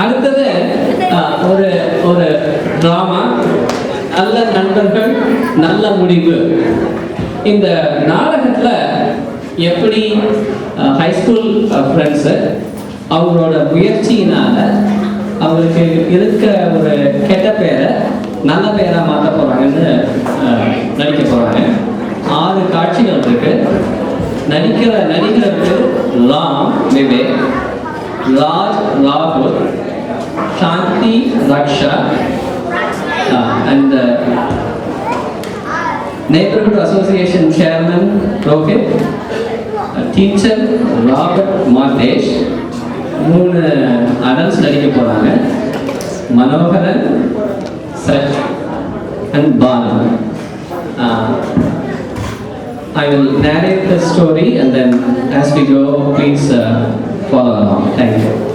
அடுத்தது ஒரு ஒரு டிராமா நல்ல நண்பர்கள் நல்ல முடிவு. இந்த நாடகத்தில் எப்படி ஹைஸ்கூல் ஃப்ரெண்ட்ஸு அவங்களோட முயற்சியினால் அவங்களுக்கு இருக்க ஒரு கெட்ட பேரை நல்ல பேராக மாற்ற போகிறாங்கன்னு நடிக்க போகிறாங்க ஆறு காட்சிகள் இருக்கு. நடிக்கிற நடிகருக்கு ராம் விவேக் ராஜ் ராகுல் Shanthi Raksha and neighborhood association chairman Rohit teacher Robert மார்டேஷ் மூணு அடல்ட்ஸ் நடிக்க போறாங்க Manoharan such and Balu I will narrate the story and then as we go, please uh, follow along. Thank you.